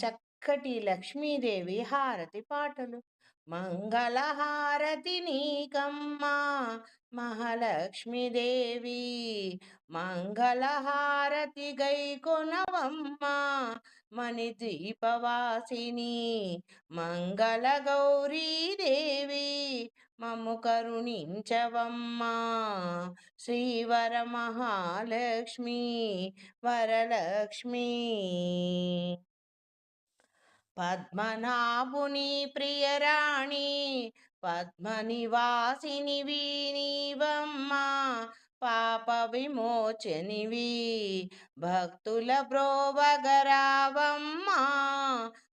చక్కటి లక్ష్మీదేవి హారతి పాటలు. మంగళహారతి నీకమ్మా మహాలక్ష్మీదేవి మంగళహారతి గైకొనవమ్మా మణి దీపవాసిని మంగళ గౌరీదేవి మమ్ము కరుణించవమ్మా శ్రీవర మహాలక్ష్మి వరలక్ష్మి. పద్మనాభుని ప్రియరాణి పద్మనివాసిని వీనివమ్మ పాప విమోచనివి భక్తుల బ్రోవగరావమ్మా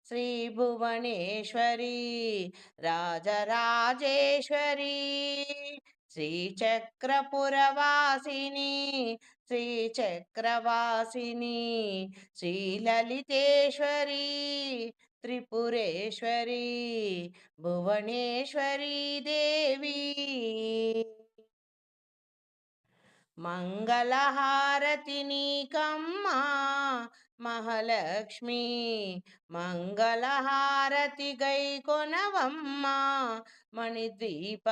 శ్రీ భువనేశ్వరి రాజరాజేశ్వరి శ్రీచక్రపురవాసిని శ్రీచక్రవాసిని శ్రీలలితేశ్వరి त्रिपुरेश्वरी भुवनेश्वरी देवी। మంగళహారతి నీకమ్మా మహాలక్ష్మి మంగళహారతి గై కొనవమ్మా మణిద్వీపవాసిని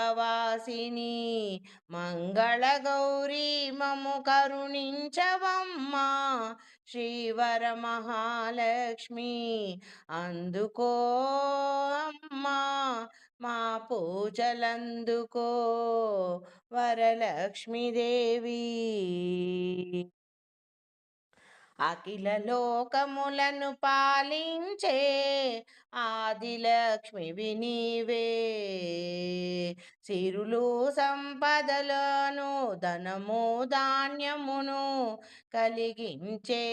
మంగళ గౌరీ మము కరుణించవమ్మా శ్రీవర మహాలక్ష్మి అందుకో అమ్మా మా పూజలందుకో వరలక్ష్మీదేవి. అఖిల లోకములను పాలించే ఆదిలక్ష్మి వినివే. సిరులు సంపదలను ధనము ధాన్యమును కలిగించే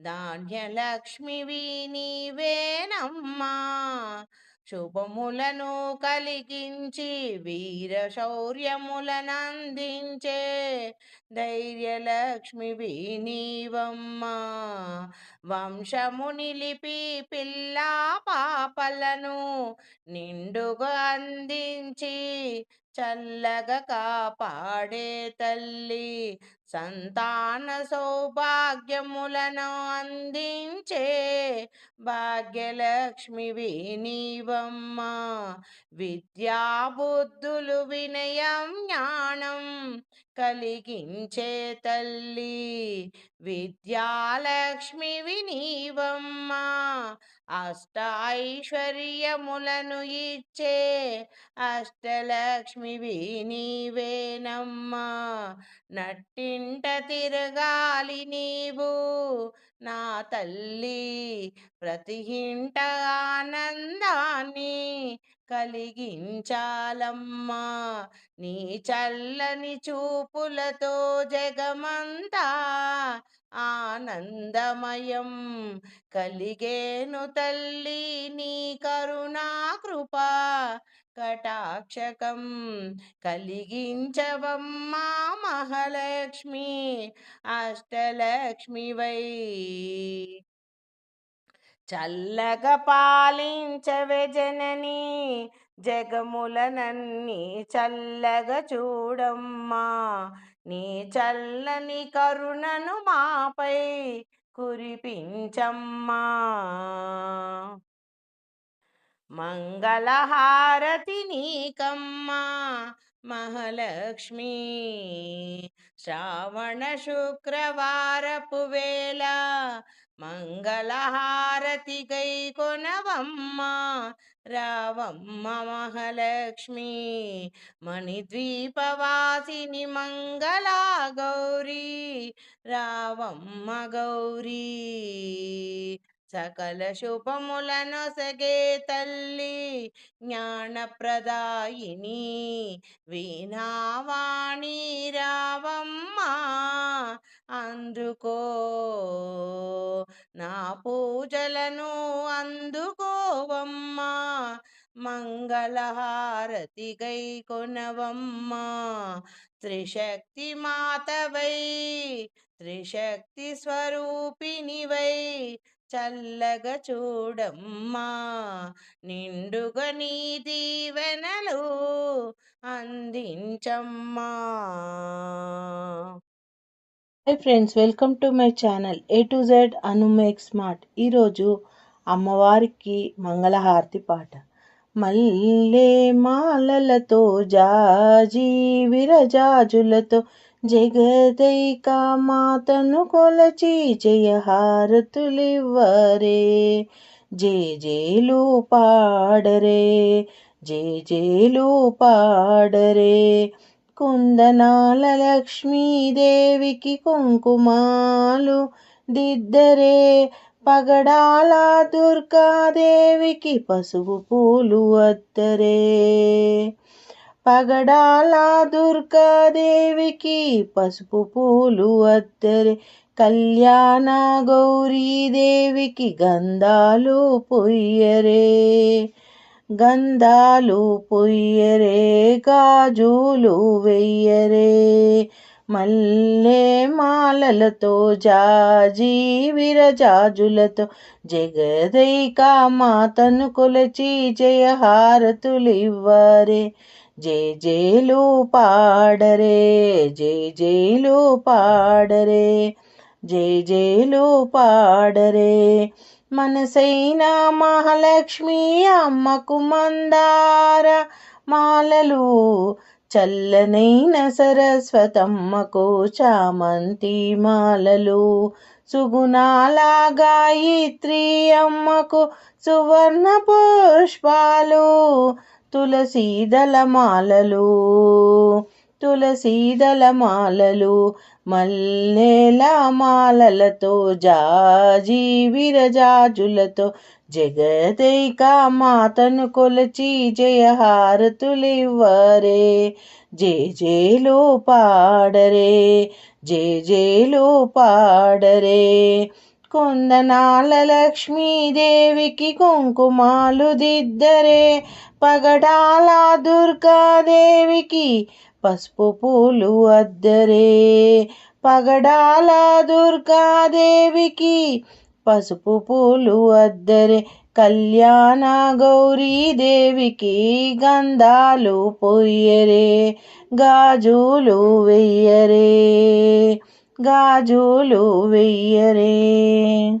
ధాన్యలక్ష్మి వినివేనమ్మా. శుభములను కలిగించి వీర శౌర్యములనందించే ధైర్యలక్ష్మి నీవమ్మ వంశము నిలిపి పిల్ల పాపలను నిండుగా అందించి చల్లగా కాపాడే తల్లి సంతాన సౌభాగ్యములను అందించే భాగ్యలక్ష్మివి నీవమ్మ విద్యాబుద్ధులు వినయం జ్ఞానం కలిగించే తల్లి. విద్యాలక్ష్మివి నీవమ్మ అష్ట ఐశ్వర్యములను ఇచ్చే అష్టలక్ష్మివి నట్టి నట్టింట తిరగాలి నీవు. నా తల్లి ప్రతి ఇంట ఆనందాన్ని కలిగించాలమ్మా. నీ చల్లని చూపులతో జగమంతా ఆనందమయం. కలిగేను తల్లి నీ కరుణా కృప. కటాక్షకం కలిగించవమ్మా మహాలక్ష్మి అష్టలక్ష్మివై చల్లగా పాలించవే జనని జగములనన్నీ చల్లగా చూడమ్మా. నీ చల్లని కరుణను మాపై కురిపించమ్మా. మంగళహారతి నీకమ్మా మహాలక్ష్మి శ్రావణ శుక్రవారపు వేళ మంగళహారతి గై కొనవమ్మా రావమ్మ మహాలక్ష్మి మణిద్వీపవాసిని మంగళా గౌరీ రావమ్మ గౌరీ. సకల శుభములను సగే తల్లి జ్ఞానప్రదాయిని వీణావాణి రావమ్మా అందుకో నా పూజలను అందుకోవమ్మా మంగళహారతి గై కొనవమ్మా త్రిశక్తి మాతవై త్రిశక్తి స్వరూపిణివై చల్లగా చూడమ్మా నిండుగా నీ దీవెనలు అందించమ్మా. Hi friends welcome to my channel A to Z అనుమేక్ smart. ఈరోజు అమ్మవారికి మంగళహారతి పాట. మల్లె మాలలతో జాజీ విరజాజులతో జగదైక మాతను కొలచి జయహారతులివ్వరే. జే జేలు పాడరే జే జేలు పాడరే కుందనాల లక్ష్మీదేవికి కుంకుమాలు దిద్దరే. పగడాల దుర్గాదేవికి పసుపు పూలు అద్దరే పగడాల దుర్గాదేవికి పసుపు పూలు అద్దరే. కళ్యాణ గౌరీదేవికి గంధాలు పొయ్యరే. గంధాలు పొయ్యరే గాజులు వెయ్యరే మల్లె మాలలతో జాజీ విరజాజులతో జగదైక మాతను కొలచి జయహారతులివ్వరే. జే జేలు పాడరే జే జేలు పాడరే జే జేలు పాడరే. మనసైన మహాలక్ష్మి అమ్మకు మందార మాలలు చల్లనైన సరస్వతమ్మకు చామంతి మాలలు. సుగుణాల గాయత్రి అమ్మకు సువర్ణ పుష్పాలు తులసీదల మాలలు తులసీదల మాలలు మల్లెల మాలలతో జాజీ విరజాజులతో జగదైక మాతను కొలచి జయహారతులివ్వరే జే జేలు పాడరే జే జేలు పాడరే. కొందనాల లక్ష్మీదేవికి కుంకుమాలు దిద్దరే పగడాల దుర్గాదేవికి పసుపు పూలు అద్దరే. పగడాల దుర్గాదేవికి పసుపు పూలు అద్దరే. కళ్యాణ గౌరీదేవికి గంధాలు పొయ్యరే గాజులు వెయ్యరే. గాజులు వెయ్యరే.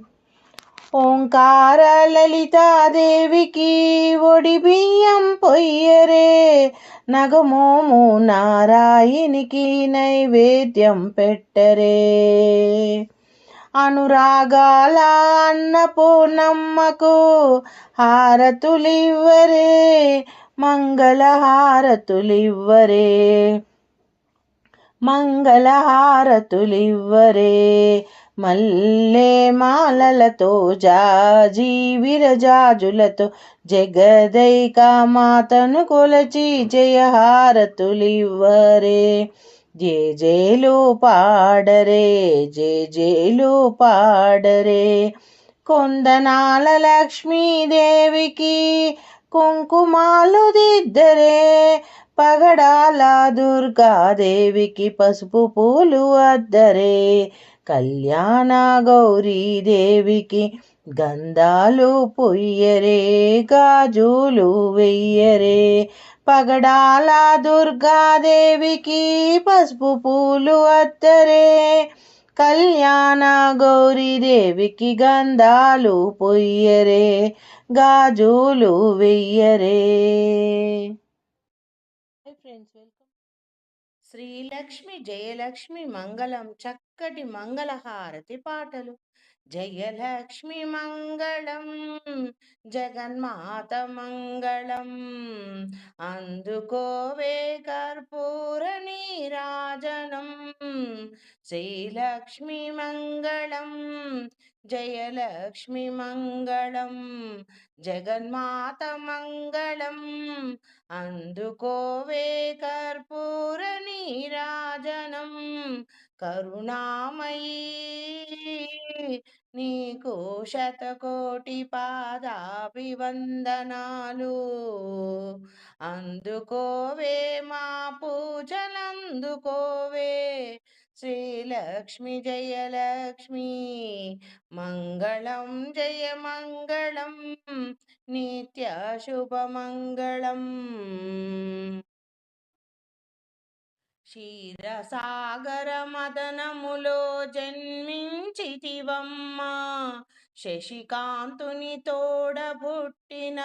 ఓంకార లలితాదేవికి ఒడి బియ్యం పొయ్యరే. నగమోము నారాయణికి నైవేద్యం పెట్టరే. అనురాగాల అన్నపూర్ణమ్మకు హారతులివ్వరే. మంగళ హారతులివ్వరే మంగళహారతులివ్వరే. మల్లే మాలలతో జాజీ విరజాజులతో జగదైక మాతను కొలచి జయహారతులివ్వరే. జే జేలు పాడరే జే జేలు పాడరే. కొందనాల లక్ష్మీదేవికి కుంకుమాలు దిద్దరే పగడాల దుర్గాదేవికి పసుపు పూలు అద్దరే. కళ్యాణ గౌరీదేవికి గంధాలు పొయ్యరే గాజులు వెయ్యరే. పగడాల దుర్గాదేవికి పసుపు పూలు అద్దరే. కళ్యాణ గౌరీదేవికి గంధాలు పొయ్యరే గాజులు వెయ్యరే. ఫ్రెండ్స్ వెల్కమ్ శ్రీలక్ష్మి జయలక్ష్మి మంగళం చక్కటి మంగళహారతి పాటలు. జయలక్ష్మి మంగళం జగన్మాత మంగళం అందుకోవే కర్పూర నీరాజనం. శ్రీలక్ష్మి మంగళం జయలక్ష్మి మంగళం జగన్మాత మంగళం అందుకోవే కర్పూర నీరాజనం. కరుణామయీ నీకు శతకోటి పాదాభివందనాలు. అందుకోవే మా పూజలందుకోవే. శ్రీలక్ష్మి జయలక్ష్మి మంగళం జయ మంగళం నిత్య శుభమంగళం. క్షీరసాగర మదనములో జన్మించితివమ్మా. శశికాంతుని తోడబుట్టిన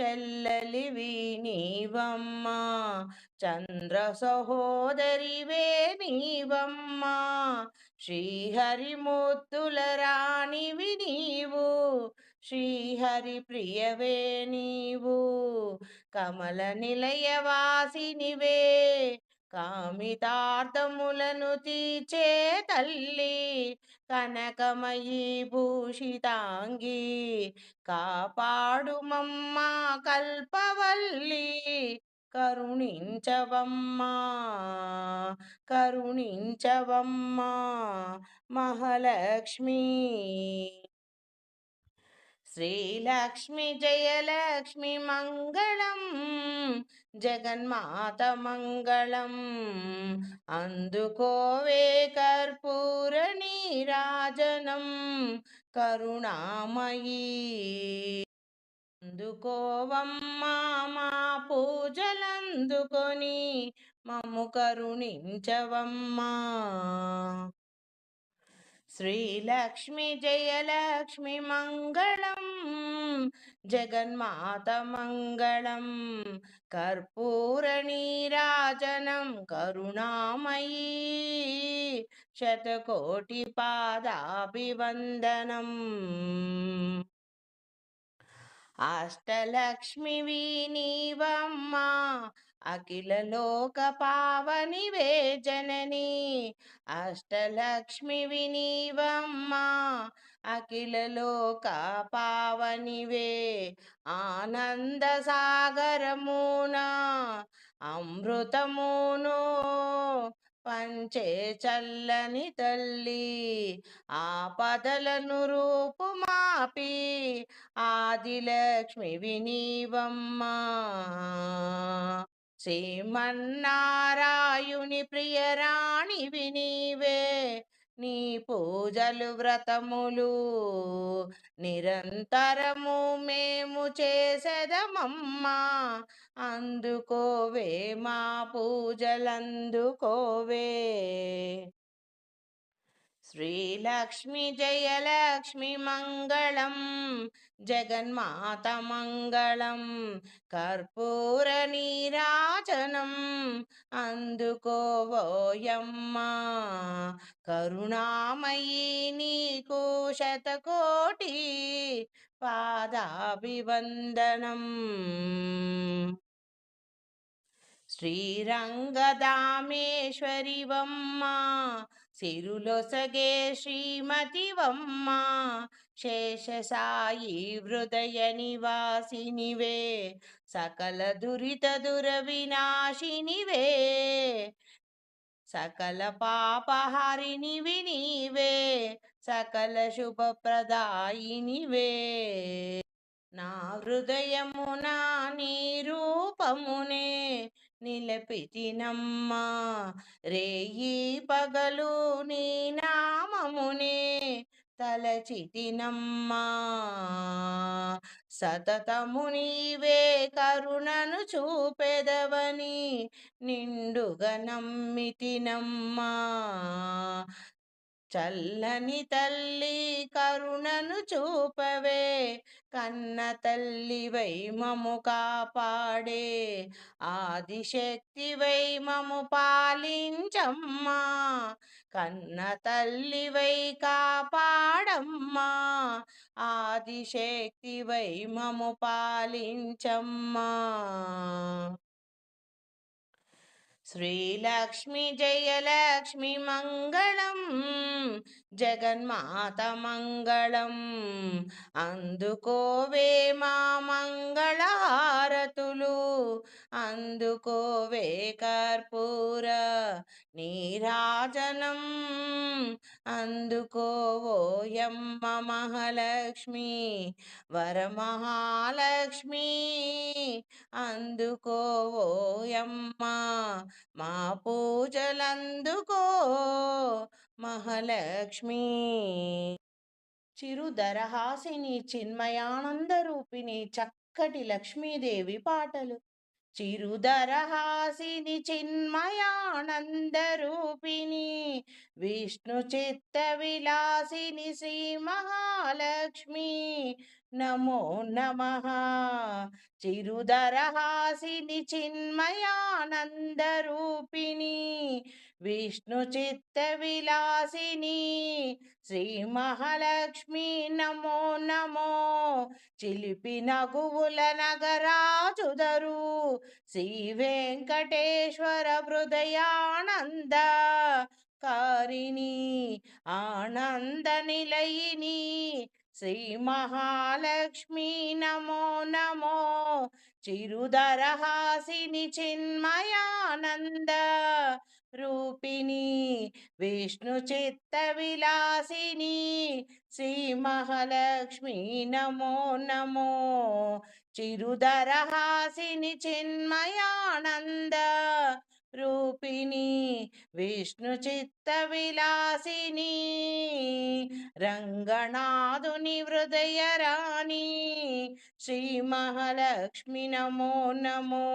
చెల్లలివి నీవమ్మా. చంద్ర సహోదరివే నీవమ్మా. శ్రీహరి ముద్దుల రాణివి నీవు. శ్రీహరి ప్రియవే నీవు. కమల నిలయవాసినివే. కామితార్థములను తీర్చే తల్లి కనకమయీ భూషితాంగి కాపాడుమమ్మా కల్పవల్లి కరుణించవమ్మా కరుణించవమ్మా మహాలక్ష్మి. శ్రీలక్ష్మి జయలక్ష్మి మంగళం జగన్మాత మంగళం. అందుకోవే కర్పూర నీరాజనం కరుణామయీ. అందుకోవమ్మా మా పూజలందుకొని మము కరుణించవమ్మా. శ్రీలక్ష్మి జయలక్ష్మి మంగళం జగన్మాత మంగళం కర్పూర నీరాజనం కరుణామయీ శతకోటి పాదాభివందనం. అష్టలక్ష్మి నీవమ్మా అఖిల లోక పావనివే జనని అష్టలక్ష్మి వినీవమ్మ. అఖిల లోక పావనివే ఆనంద సాగరమున అమృతమును పంచే చల్లని తల్లి ఆపదలను రూపుమాపి ఆదిలక్ష్మి వినీవమ్మా. శ్రీమన్నారాయుని ప్రియరాణి వినీవే నీ పూజలు వ్రతములు నిరంతరము మేము చేసేదమమ్మా. అందుకోవే మా పూజలందుకోవే. శ్రీలక్ష్మి జయలక్ష్మి మంగళం జగన్మాత మంగళం కర్పూర నీరాజనం అందుకోవోయమ్మ కరుణామయీ నీకు శతకోటి పాదాభివందనం. శ్రీరంగదామేశ్వరివమ్మ సిరులొసగే శ్రీమతివమ్మ శేషసాయి హృదయ నివాసినివే సకల దురిత దుర వినాశినివే సకల పాపహారిని వినివే సకల శుభప్రదాయినివే నా హృదయమునా నీ రూపమునే నిలపితినమ్మా రేయి పగలు నీ నామమునే తలచితినమ్మా సతతము నీవే కరుణను చూపెదవని నిండుగా నమ్మితినమ్మా. చల్లని తల్లి కరుణను చూపవే కన్న తల్లివై మము కాపాడే ఆదిశక్తివై మము పాలించమ్మా కన్న తల్లివై కాపాడమ్మా ఆదిశక్తివై మము పాలించమ్మా. శ్రీలక్ష్మి జయలక్ష్మి మంగళం జగన్మాత మంగళం అందుకోవే మా మంగళహారతులు అందుకోవే కర్పూర నీరాజనం అందుకోవోయమ్మ మహాలక్ష్మి వరమహాలక్ష్మి అందుకోవోయమ్మ మా పూజలందుకో మహాలక్ష్మి. చిరుదరహాసిని చిన్మయానంద రూపిణి చక్కటి లక్ష్మీదేవి పాటలు. చిరుదరహాసిని చిన్మయానందరూపిణి విష్ణు చిత్త విలాసిని శ్రీ మహాలక్ష్మి. నమో నమ. చిరుదరహాసిని చిన్మయానందరూపిణి విష్ణు చిత్త విలాసిని శ్రీ మహాలక్ష్మి నమో నమో. చిలిపి నగువుల నగరాజుదరు శ్రీ వెంకటేశ్వర హృదయానంద. కారిణి ఆనంద నిలయిని శ్రీ మహాలక్ష్మి నమో నమో. చిరుదరహాసిని చిన్మయానంద రూపిణి విష్ణు చిత్త విలాసిని శ్రీ మహాలక్ష్మి నమో నమో. చిరుదరహాసిని చిన్మయానంద రూపిణి విష్ణు చిత్త విలాసిని రంగనాథుని హృదయ రాణి శ్రీ మహాలక్ష్మి నమో నమో.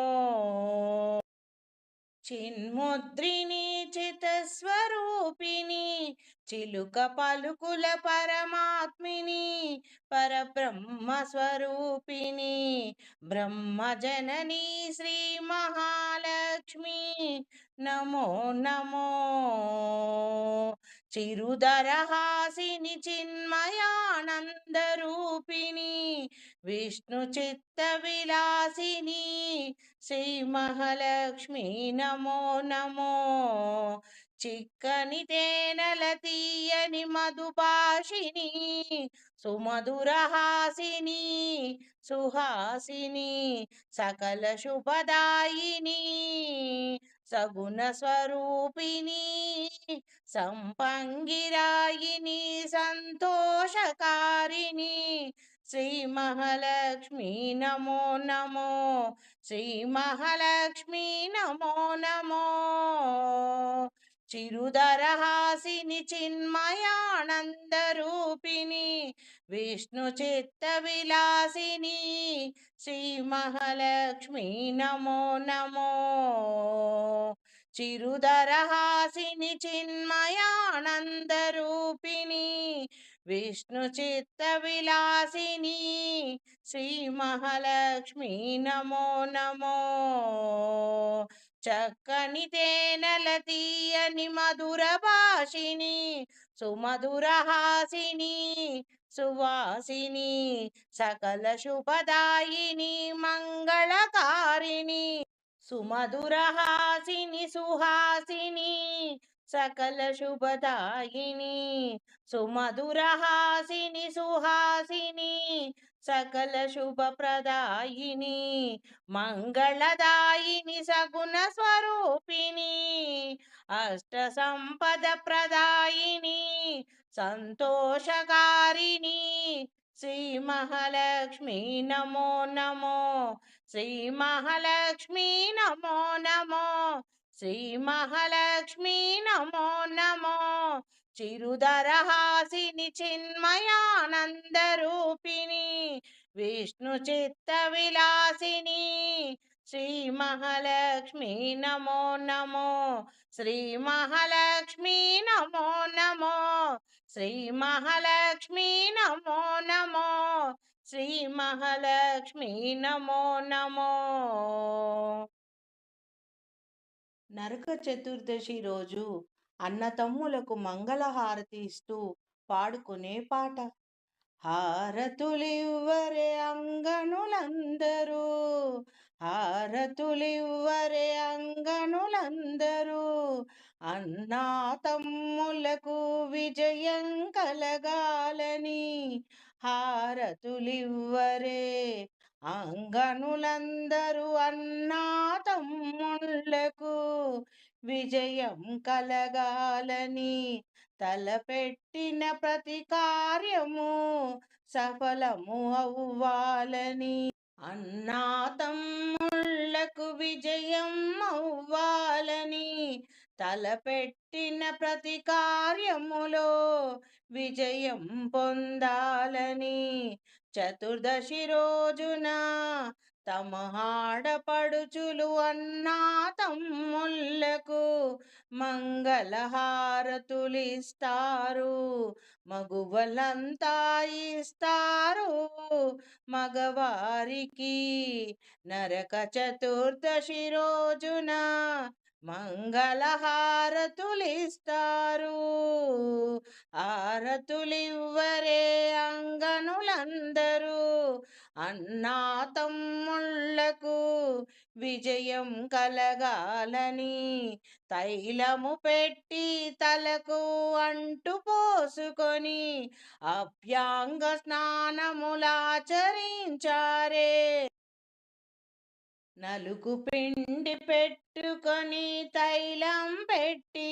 చిన్ముద్రిని చితస్వరూపిణి చిలుక పలుకుల పరమాత్మిని పరబ్రహ్మ స్వరూపిణి బ్రహ్మజనని శ్రీ మహాలక్ష్మి. నమో నమో. చిరుదరహాసిని చిన్మయానందరూపిణి విష్ణు చిత్త విలాసిని శ్రీ మహాలక్ష్మి నమో నమో. చిక్కని తేనెల తీయని మధుభాషిని సుమధురహాసిని సుహాసిని సకల శుభదాయిని సగుణ స్వరూపిణి సంపంగిరాయిని సంతోషకారిణి శ్రీ మహాలక్ష్మి నమో నమో శ్రీ మహాలక్ష్మి నమో నమో. చిరుదరహాసిని చిన్మయానందరూపిణి విష్ణు చిత్త విలాసిని శ్రీ మహాలక్ష్మి నమో నమో. చిరుదరహాసిని చిన్మయానందరూపిణి విష్ణు చిత్త విలాసిని శ్రీ మహాలక్ష్మి నమో నమో. చక్కని తేనెల తీయని మధుర భాషిని సుమధుర హాసిని సువాసిని సకల శుభదాయిని మంగళకారిణి సుమధుర హాసిని సుహాసిని సకల శుభదాయిని సుమధురహాసిని సుహాసిని సకల శుభప్రదాయిని మంగళదాయిని సగుణ స్వరూపిణి అష్ట సంపద ప్రదాయిని సంతోషకారిణి. శ్రీ మహాలక్ష్మి నమో నమో శ్రీ మహాలక్ష్మి నమో నమో శ్రీ మహాలక్ష్మి నమో నమో. చిరుదరహాసిని చిన్మయానందరూపిణి. విష్ణు చిత్త విలాసిని శ్రీ మహాలక్ష్మి నమో నమో. శ్రీ మహాలక్ష్మి నమో నమో. శ్రీ మహాలక్ష్మి నమో నమో. శ్రీ మహాలక్ష్మి నమో నమో. నరక చతుర్దశి రోజు అన్నతమ్ములకు మంగళహారతి ఇస్తూ పాడుకునే పాట. హారతులివ్వరే అంగనులందరూ హారతులివ్వరే అంగనులందరూ అన్నా తమ్ములకు విజయం కలగాలని హారతులివ్వరే అంగనులందరూ అన్నా తమ్ముళ్ళకు విజయం కలగాలని తలపెట్టిన ప్రతి కార్యము సఫలము అవ్వాలని అన్నా తమ్ముళ్ళకు విజయం అవ్వాలని తలపెట్టిన ప్రతి కార్యములో విజయం పొందాలని చతుర్దశి రోజున తమ ఆడపడుచులు అన్నా తమ్ముళ్ళకు మంగళహారతులిస్తారు. మగువలంతా ఇస్తారు. మగవారికి నరక చతుర్దశి రోజున మంగళహారతులిస్తారు. హారతులివ్వరే అంగనులందరూ. అన్నా తమ్ముళ్ళకు విజయం కలగాలని తైలము పెట్టి తలకు అంటు పోసుకొని అభ్యాంగ స్నానములాచరించారే. నలుగు పిండి పెట్టుకొని తైలం పెట్టి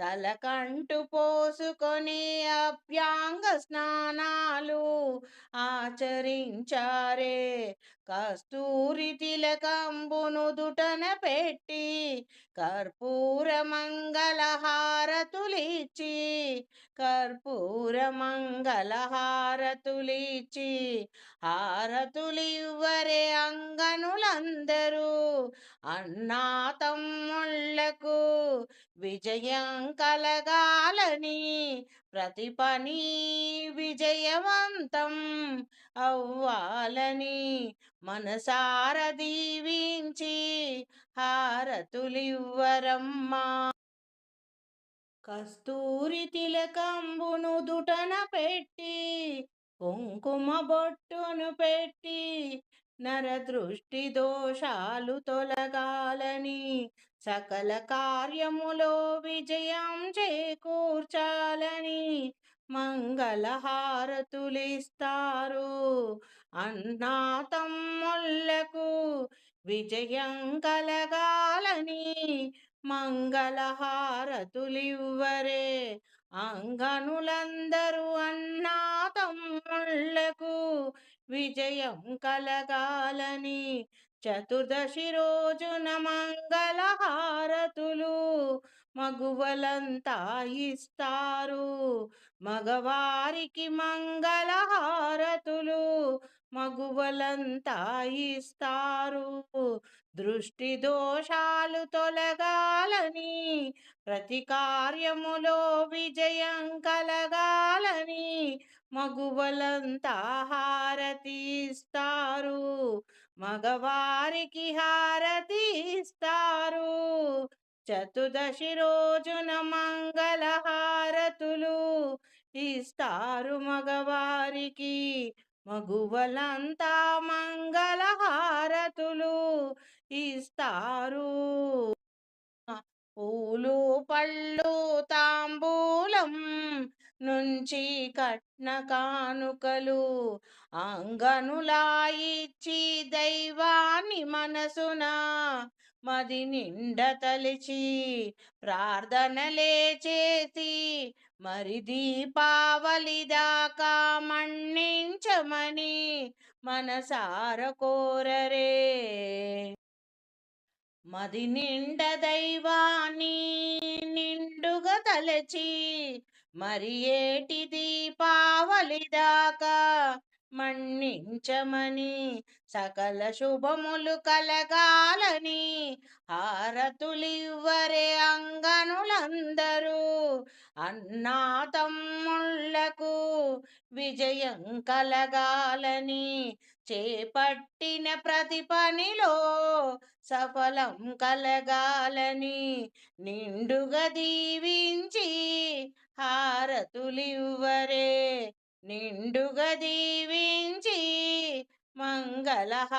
తలకంటు పోసుకొని అభ్యాంగ స్నానాలు ఆచరించారే. కస్తూరి తిలకంబును దుటన పెట్టి కర్పూర మంగళహారతులిచి కర్పూర మంగళహారతులిచి హారతులివ్వరే అంగనులందరూ. అన్నా తమ్ముళ్ళకు విజయం కలగాలని ప్రతి పని విజయవంతం అవ్వాలని మనసార దీవించి హారతులివ్వరమ్మా. కస్తూరి తిలకంబును దుటన పెట్టి కుంకుమ బొట్టును పెట్టి నరదృష్టి దోషాలు తొలగాలని సకల కార్యములో విజయం చేకూర్చాలని మంగళహారతులిస్తారు. అన్నా తమ్ముళ్ళకు విజయం కలగాలని మంగళహారతులివ్వరే. అంగనులందరూ అన్నా తమ్ముళ్ళకు విజయం కలగాలని చతుర్దశి రోజున మంగళహారతులు మగువలంతా ఇస్తారు. మగవారికి మంగళహారతులు మగువలంతా ఇస్తారు. దృష్టి దోషాలు తొలగాలని ప్రతి కార్యములో విజయం కలగాలని మగువలంతా హారతి ఇస్తారు మగవారికి హారతి ఇస్తారు చతుర్దశి రోజున మంగళ హారతులు ఇస్తారు మగవారికి. మగువలంతా మంగళహారతులు ఇస్తారు. పూలు పళ్ళు తాంబూలం నుంచి కట్న కానుకలు అంగనులాయిచ్చి దైవాన్ని మనసున మది నిండ తలిచి ప్రార్థనలే చేసి మరి దీపావళి దాకా మన్నించమని మనసార కోరరే. మది నిండ దైవాన్ని నిండుగా తలచి మరి ఏటి దీపావళి దాకా? మన్నించమని సకల శుభములు కలగాలని హారతులివ్వరే అంగనులందరూ. అన్నా తమ్ముళ్ళకు విజయం కలగాలని చేపట్టిన ప్రతి పనిలో సఫలం కలగాలని నిండుగా దీవించి హారతులివ్వరే. నిండుగా దీవించి మంగళహారతులివ్వరే.